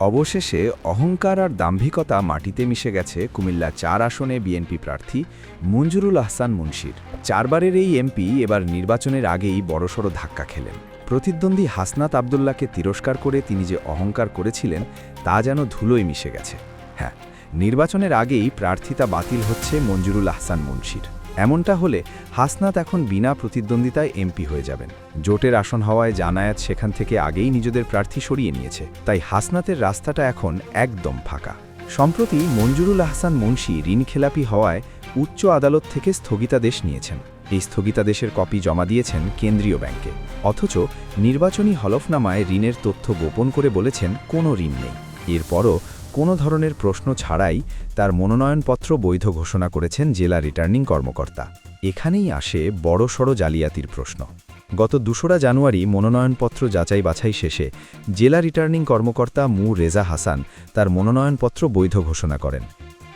অবশেষে অহংকার আর দাম্ভিকতা মাটিতে মিশে গেছে কুমিল্লা চার আসনে বিএনপি প্রার্থী মঞ্জুরুল আহসান মুন্সির চারবারের এই এমপি এবার নির্বাচনের আগেই বড়সড় ধাক্কা খেলেন। প্রতিদ্বন্দ্বী হাসনাত আবদুল্লাকে তিরস্কার করে তিনি যে অহংকার করেছিলেন, তা যেন ধুলোয় মিশে গেছে। হ্যাঁ নির্বাচনের আগেই প্রার্থিতা বাতিল হচ্ছে মঞ্জুরুল আহসান মুন্সির এমনটা হলে হাসনাত এখন বিনা প্রতিদ্বন্দ্বিতায় এমপি হয়ে যাবেন। জোটের আসন হওয়ায় জানায়াত সেখান থেকে আগেই নিজেদের প্রার্থী সরিয়ে নিয়েছে। তাই হাসনাতের রাস্তাটা এখন একদম ফাঁকা। সম্প্রতি মঞ্জুরুল আহসান মুন্সি ঋণ খেলাপি হওয়ায় উচ্চ আদালত থেকে স্থগিতাদেশ নিয়েছেন। এই স্থগিতাদেশের কপি জমা দিয়েছেন কেন্দ্রীয় ব্যাংকে। অথচ নির্বাচনী হলফনামায় ঋণের তথ্য গোপন করে বলেছেন কোনো ঋণ নেই। এরপরও কোনো ধরনের প্রশ্ন ছাড়াই তার মনোনয়নপত্র বৈধ ঘোষণা করেছেন জেলা রিটার্নিং কর্মকর্তা। এখানেই আসে বড়সড় জালিয়াতির প্রশ্ন। গত দুশোরা জানুয়ারি মনোনয়নপত্র যাচাই বাছাই শেষে জেলা রিটার্নিং কর্মকর্তা মু রেজা হাসান তার মনোনয়নপত্র বৈধ ঘোষণা করেন।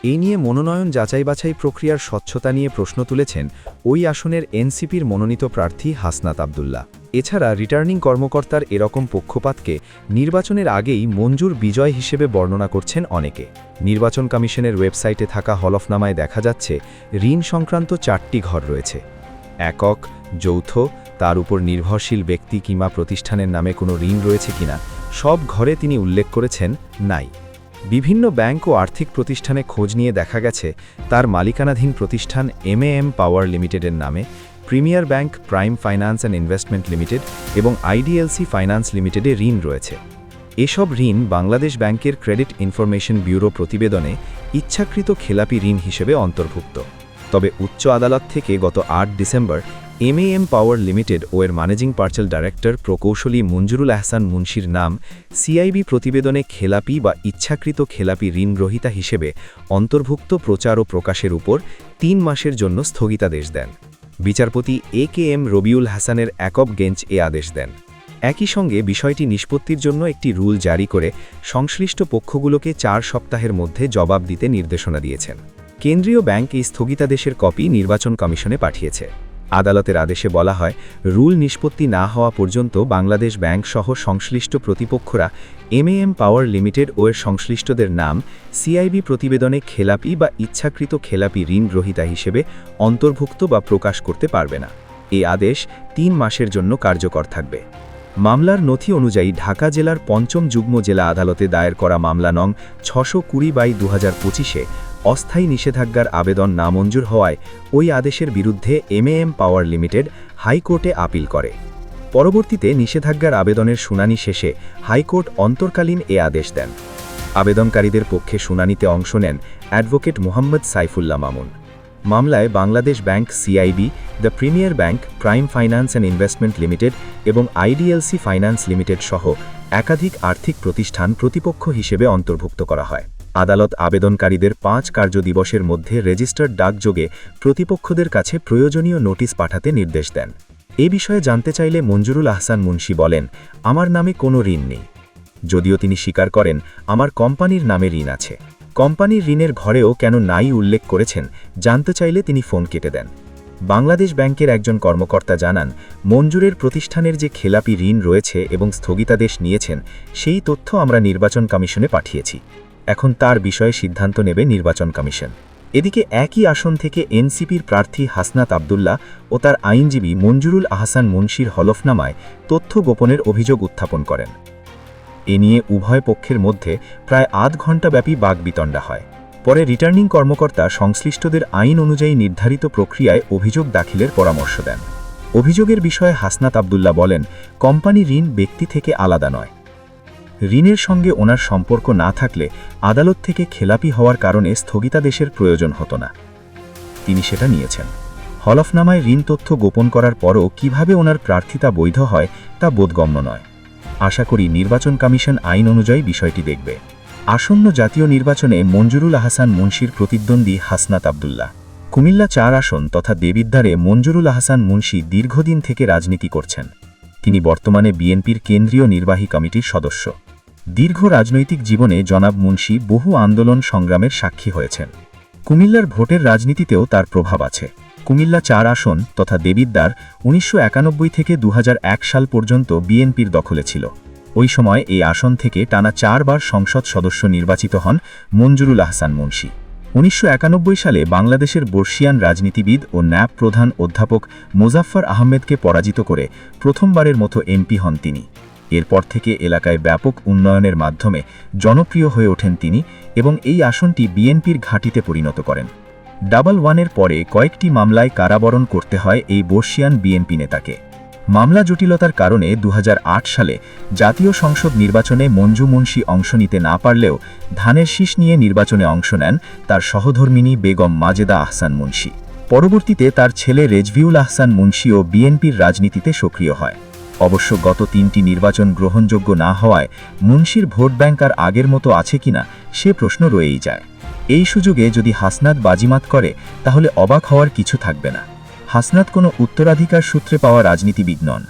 এই নিয়ে মনোনয়ন যাচাই বাছাই প্রক্রিয়ার স্বচ্ছতা নিয়ে প্রশ্ন তুলেছেন ওই আসনের এনসিপির মনোনীত প্রার্থী হাসনাত আবদুল্লা এছাড়া রিটার্নিং কর্মকর্তার এরকম পক্ষপাতকে নির্বাচনের আগেই মঞ্জুর বিজয় হিসেবে বর্ণনা করছেন অনেকে। নির্বাচন কমিশনের ওয়েবসাইটে থাকা হলফনামায় দেখা যাচ্ছে, ঋণ সংক্রান্ত চারটি ঘর রয়েছে। একক, যৌথ, তার উপর নির্ভরশীল ব্যক্তি কিংবা প্রতিষ্ঠানের নামে কোনো ঋণ রয়েছে কিনা, সব ঘরে তিনি উল্লেখ করেছেন, নাই। বিভিন্ন ব্যাংক ও আর্থিক প্রতিষ্ঠানে খোঁজ নিয়ে দেখা গেছে, তার মালিকানাধীন প্রতিষ্ঠান এমএএম পাওয়ার লিমিটেডের নামে, Premier Bank Prime Finance and Investment Limited এবং আইডিএলসি ফাইন্যান্স লিমিটেডে ঋণ রয়েছে। এসব ঋণ বাংলাদেশ ব্যাংকের ক্রেডিট ইনফরমেশন ব্যুরো প্রতিবেদনে ইচ্ছাকৃত খেলাপি ঋণ হিসেবে অন্তর্ভুক্ত। তবে উচ্চ আদালত থেকে গত আট ডিসেম্বর এমএএম পাওয়ার লিমিটেড ও এর ম্যানেজিং পার্চাল ডাইরেক্টর প্রকৌশলী মঞ্জুরুল আহসান মুন্সির নাম সিআইবি প্রতিবেদনে খেলাপি বা ইচ্ছাকৃত খেলাপি ঋণগ্রহীতা হিসেবে অন্তর্ভুক্ত প্রচার ও প্রকাশের উপর তিন মাসের জন্য স্থগিতাদেশ দেন। বিচারপতি এ কে এম রবিউল হাসানের একক গেঞ্চ এ আদেশ দেন। একই সঙ্গে বিষয়টি নিষ্পত্তির জন্য একটি রুল জারি করে সংশ্লিষ্ট পক্ষগুলোকে চার সপ্তাহের মধ্যে জবাব দিতে নির্দেশনা দিয়েছেন। কেন্দ্রীয় ব্যাংক এই স্থগিতাদেশের কপি নির্বাচন কমিশনে পাঠিয়েছে। আদালতের আদেশে বলা হয়, রুল নিষ্পত্তি না হওয়া পর্যন্ত বাংলাদেশ ব্যাংক সহ সংশ্লিষ্ট প্রতিপক্ষরা এমএএম পাওয়ার লিমিটেড ও এর সংশ্লিষ্টদের নাম সিআইবি প্রতিবেদনে খেলাপি বা ইচ্ছাকৃত খেলাপি ঋণ গ্রহীতা হিসেবে অন্তর্ভুক্ত বা প্রকাশ করতে পারবে না। এই আদেশ তিন মাসের জন্য কার্যকর থাকবে। মামলার নথি অনুযায়ী ঢাকা জেলার পঞ্চম যুগ্ম জেলা আদালতে দায়ের করা মামলা নং ছশো কুড়ি বাই দু হাজার পঁচিশে অস্থায়ী নিষেধাজ্ঞার আবেদন নামঞ্জুর হওয়ায় ওই আদেশের বিরুদ্ধে এমএএম পাওয়ার লিমিটেড হাইকোর্টে আপিল করে। পরবর্তীতে নিষেধাজ্ঞার আবেদনের শুনানি শেষে হাইকোর্ট অন্তর্কালীন এ আদেশ দেন। আবেদনকারীদের পক্ষে শুনানিতে অংশ নেন অ্যাডভোকেট মোহাম্মদ সাইফুল্লাহ মামুন। মামলায় Bangladesh Bank CIB, the Premier Bank Prime Finance and Investment Limited এবং আইডিএলসি ফাইন্যান্স লিমিটেড সহ একাধিক আর্থিক প্রতিষ্ঠান প্রতিপক্ষ হিসেবে অন্তর্ভুক্ত করা হয়। আদালত আবেদনকারীদের পাঁচ কার্য দিবসের মধ্যে রেজিস্টার্ড ডাকযোগে প্রতিপক্ষদের কাছে প্রয়োজনীয় নোটিশ পাঠাতে নির্দেশ দেন। এ বিষয়ে জানতে চাইলে মঞ্জুরুল আহসান মুন্সি বলেন, আমার নামে কোনো ঋণ নেই। যদিও তিনি স্বীকার করেন, আমার কোম্পানির নামে ঋণ আছে। কোম্পানির ঋণের ঘরেও কেন নাই উল্লেখ করেছেন, জানতে চাইলে তিনি ফোন কেটে দেন। বাংলাদেশ ব্যাংকের একজন কর্মকর্তা জানান, মঞ্জুরের প্রতিষ্ঠানের যে খেলাপি ঋণ রয়েছে এবং স্থগিতাদেশ নিয়েছেন, সেই তথ্য আমরা নির্বাচন কমিশনে পাঠিয়েছি। এখন তার বিষয়ে সিদ্ধান্ত নেবে নির্বাচন কমিশন। এদিকে একই আসন থেকে এনসিপির প্রার্থী হাসনাত আবদুল্লাহ ও তার আইনজীবী মঞ্জুরুল আহসান মুন্সির হলফনামায় তথ্য গোপনের অভিযোগ উত্থাপন করেন। এ নিয়ে উভয় পক্ষের মধ্যে প্রায় আধ ঘণ্টাব্যাপী বাগবিতণ্ডা হয়। পরে রিটার্নিং কর্মকর্তা সংশ্লিষ্টদের আইন অনুযায়ী নির্ধারিত প্রক্রিয়ায় অভিযোগ দাখিলের পরামর্শ দেন। অভিযোগের বিষয়ে হাসনাত আবদুল্লাহ বলেন, কোম্পানি ঋণ ব্যক্তি থেকে আলাদা নয়। ঋণের সঙ্গে ওনার সম্পর্ক না থাকলে আদালত থেকে খেলাপি হওয়ার কারণে স্থগিতাদেশের প্রয়োজন হতো না। তিনি সেটা নিয়েছেন। হলফনামায় ঋণ তথ্য গোপন করার পরও কীভাবে ওনার প্রার্থিতা বৈধ হয় তা বোধগম্য নয়। আশা করি নির্বাচন কমিশন আইন অনুযায়ী বিষয়টি দেখবে। আসন্ন জাতীয় নির্বাচনে মঞ্জুরুল আহসান মুন্সির প্রতিদ্বন্দ্বী হাসনাত আবদুল্লাহ। কুমিল্লা চার আসন তথা দেবিদ্বারে মঞ্জুরুল আহসান মুন্সি দীর্ঘদিন থেকে রাজনীতি করছেন। তিনি বর্তমানে বিএনপির কেন্দ্রীয় নির্বাহী কমিটির সদস্য। দীর্ঘ রাজনৈতিক জীবনে জনাব মুন্সি বহু আন্দোলন সংগ্রামের সাক্ষী হয়েছেন। কুমিল্লার ভোটের রাজনীতিতেও তার প্রভাব আছে। কুমিল্লা চার আসন তথা দেবিদ্বার উনিশশো থেকে দু হাজার এক সাল পর্যন্ত বিএনপির দখলে ছিল। ওই সময় এই আসন থেকে টানা চারবার সংসদ সদস্য নির্বাচিত হন মঞ্জুরুল আহসান মুন্সি। উনিশশো একানব্বই সালে বাংলাদেশের বর্ষিয়ান রাজনীতিবিদ ও ন্যাপ প্রধান অধ্যাপক মোজাফফর আহমেদকে পরাজিত করে প্রথমবারের মতো এমপি হন তিনি। এরপর থেকে এলাকায় ব্যাপক উন্নয়নের মাধ্যমে জনপ্রিয় হয়ে ওঠেন তিনি এবং এই আসনটি বিএনপির ঘাঁটিতে পরিণত করেন। ডাবল ওয়ানের পরে কয়েকটি মামলায় কারাবরণ করতে হয় এই বর্ষিয়ান বিএনপি নেতাকে। মামলা জটিলতার কারণে দুহাজার আট সালে জাতীয় সংসদ নির্বাচনে মঞ্জু মুন্সি অংশ নিতে না পারলেও ধানের শীষ নিয়ে নির্বাচনে অংশ নেন তার সহধর্মিনী বেগম মাজেদা আহসান মুন্সি। পরবর্তীতে তার ছেলে রেজভিউল আহসান মুন্সিও বিএনপির রাজনীতিতে সক্রিয় হয়। অবশ্য গত তিনটি নির্বাচন গ্রহণযোগ্য না হওয়ায় মুন্সির ভোট ব্যাংক আর আগের মতো আছে কিনা সে প্রশ্ন রয়েই যায়। এই সুযোগে যদি হাসনাত বাজিমাত করে, তাহলে অবাক হওয়ার কিছু থাকবে না। হাসনাত কোনো উত্তরাধিকার সূত্রে পাওয়া রাজনীতিবিদ নন।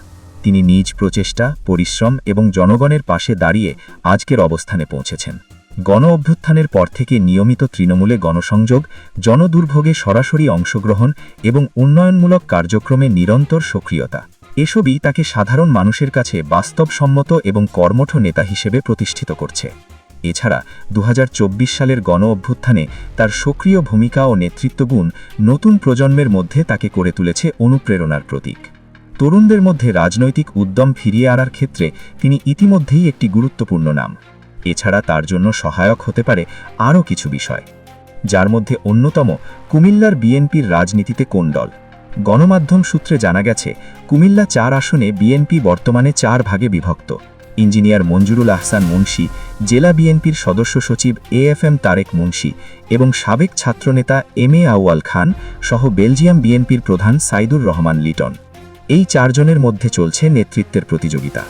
তিনি নিজ প্রচেষ্টা, পরিশ্রম এবং জনগণের পাশে দাঁড়িয়ে আজকের অবস্থানে পৌঁছেছেন। গণ অভ্যুত্থানের পর থেকে নিয়মিত তৃণমূলে গণসংযোগ, জনদুর্ভোগে সরাসরি অংশগ্রহণ এবং উন্নয়নমূলক কার্যক্রমে নিরন্তর সক্রিয়তা। এসবই তাকে সাধারণ মানুষের কাছে বাস্তবসম্মত এবং কর্মঠ নেতা হিসেবে প্রতিষ্ঠিত করছে। এছাড়া দু হাজার চব্বিশ সালের গণ অভ্যুত্থানে তার সক্রিয় ভূমিকা ও নেতৃত্বগুণ নতুন প্রজন্মের মধ্যে তাকে করে তুলেছে অনুপ্রেরণার প্রতীক। তরুণদের মধ্যে রাজনৈতিক উদ্যম ফিরিয়ে আনার ক্ষেত্রে তিনি ইতিমধ্যেই একটি গুরুত্বপূর্ণ নাম। এছাড়া তার জন্য সহায়ক হতে পারে আরও কিছু বিষয়। যার মধ্যে অন্যতম কুমিল্লার বিএনপির রাজনীতিতে কোন দল? গণমাধ্যম সূত্রে জানা গেছে, কুমিল্লা চার আসনে বিএনপি বর্তমানে চার ভাগে বিভক্ত। ইঞ্জিনিয়ার মঞ্জুরুল আহসান মুন্সি, জেলা বিএনপির সদস্য সচিব A F M Tarek Munshi এবং সাবেক ছাত্রনেতা এম এ আউয়াল খান সহ বেলজিয়াম বিএনপির প্রধান সাইদুর রহমান লিটন। এই চারজনের মধ্যে চলছে নেতৃত্বের প্রতিযোগিতা।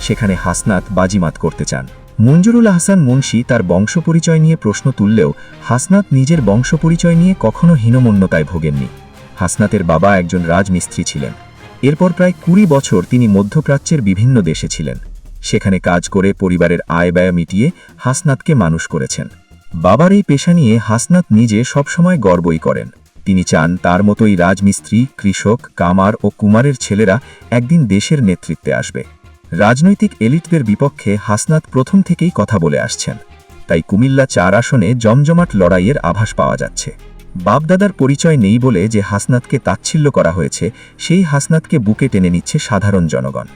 সেখানে হাসনাত বাজিমাত করতে চান। মঞ্জুরুল আহসান মুন্সি তার বংশপরিচয় নিয়ে প্রশ্ন তুললেও হাসনাত নিজের বংশপরিচয় নিয়ে কখনো হীনমন্যতায় ভোগেননি। হাসনাতের বাবা একজন রাজমিস্ত্রি ছিলেন। এরপর প্রায় কুড়ি বছর তিনি মধ্যপ্রাচ্যের বিভিন্ন দেশে ছিলেন। সেখানে কাজ করে পরিবারের আয় ব্যয় মিটিয়ে হাসনাতকে মানুষ করেছেন। বাবার এই পেশা নিয়ে হাসনাত নিজে সবসময় গর্বই করেন। তিনি চান তার মতোই রাজমিস্ত্রি, কৃষক, কামার ও কুমারের ছেলেরা একদিন দেশের নেতৃত্বে আসবে। রাজনৈতিক এলিটদের বিপক্ষে হাসনাত প্রথম থেকেই কথা বলে আসছেন। তাই কুমিল্লা চার আসনে জমজমাট লড়াইয়ের আভাস পাওয়া যাচ্ছে। বাপদাদার পরিচয় নেই বলে যে হাসনাতকে তাচ্ছিল্য করা হয়েছে, সেই হাসনাতকে বুকে টেনে নিচ্ছে সাধারণ জনগণ।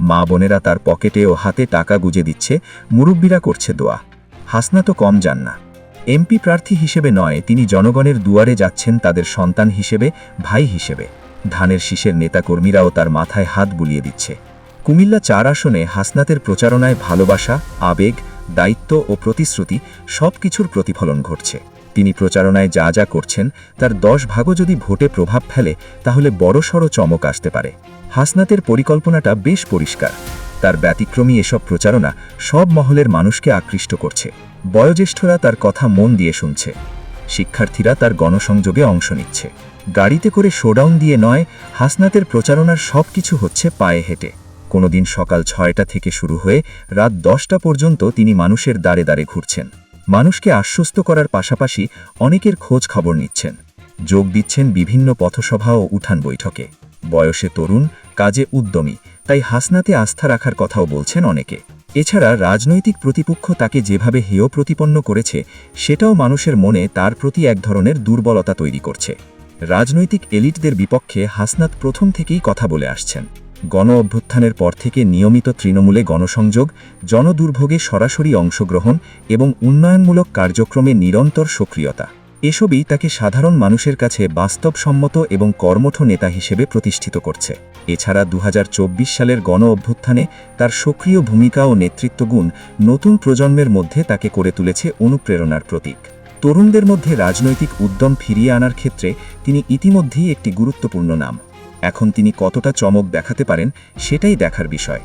মা বোনেরা তার পকেটে ও হাতে টাকা গুজে দিচ্ছে, মুরব্বীরা করছে দোয়া। হাসনাতও কম যান না। এমপি প্রার্থী হিসেবে নয়, তিনি জনগণের দুয়ারে যাচ্ছেন তাদের সন্তান হিসেবে, ভাই হিসেবে। ধানের শীষের নেতাকর্মীরাও তার মাথায় হাত বুলিয়ে দিচ্ছে। কুমিল্লা চার আসনে হাসনাতের প্রচারণায় ভালোবাসা, আবেগ, দায়িত্ব ও প্রতিশ্রুতি সব কিছুর প্রতিফলন ঘটছে। তিনি প্রচারণায় যা যা করছেন, তার দশ ভাগও যদি ভোটে প্রভাব ফেলে, তাহলে বড়সড় চমক আসতে পারে। হাসনাতের পরিকল্পনাটা বেশ পরিষ্কার। তার ব্যতিক্রমী এসব প্রচারণা সব মহলের মানুষকে আকৃষ্ট করছে। বয়োজ্যেষ্ঠরা তার কথা মন দিয়ে শুনছে। শিক্ষার্থীরা তার গণসংযোগে অংশ নিচ্ছে। গাড়িতে করে শোডাউন দিয়ে নয়, হাসনাতের প্রচারণার সব কিছু হচ্ছে পায়ে হেঁটে। কোনোদিন সকাল ছয়টা থেকে শুরু হয়ে রাত দশটা পর্যন্ত তিনি মানুষের দ্বারে দ্বারে ঘুরছেন। মানুষকে আশ্বস্ত করার পাশাপাশি অনেকের খোঁজ খবর নিচ্ছেন। যোগ দিচ্ছেন বিভিন্ন পথসভা ও উঠান বৈঠকে। বয়সে তরুণ, কাজে উদ্যমী, তাই হাসনাতে আস্থা রাখার কথাও বলছেন অনেকে। এছাড়া রাজনৈতিক প্রতিপক্ষ তাকে যেভাবে হেয় প্রতিপন্ন করেছে, সেটাও মানুষের মনে তার প্রতি এক ধরনের দুর্বলতা তৈরি করছে। রাজনৈতিক এলিটদের বিপক্ষে হাসনাত প্রথম থেকেই কথা বলে আসছেন। গণ অভ্যুত্থানের পর থেকে নিয়মিত তৃণমূলে গণসংযোগ, জনদুর্ভোগে সরাসরি অংশগ্রহণ এবং উন্নয়নমূলক কার্যক্রমে নিরন্তর সক্রিয়তা। এসবই তাকে সাধারণ মানুষের কাছে বাস্তবসম্মত এবং কর্মঠ নেতা হিসেবে প্রতিষ্ঠিত করছে। এছাড়া দু হাজার চব্বিশ সালের গণ অভ্যুত্থানে তার সক্রিয় ভূমিকা ও নেতৃত্বগুণ নতুন প্রজন্মের মধ্যে তাকে করে তুলেছে অনুপ্রেরণার প্রতীক। তরুণদের মধ্যে রাজনৈতিক উদ্যম ফিরিয়ে আনার ক্ষেত্রে তিনি ইতিমধ্যেই একটি গুরুত্বপূর্ণ নাম। এখন তিনি কতটা চমক দেখাতে পারেন সেটাই দেখার বিষয়।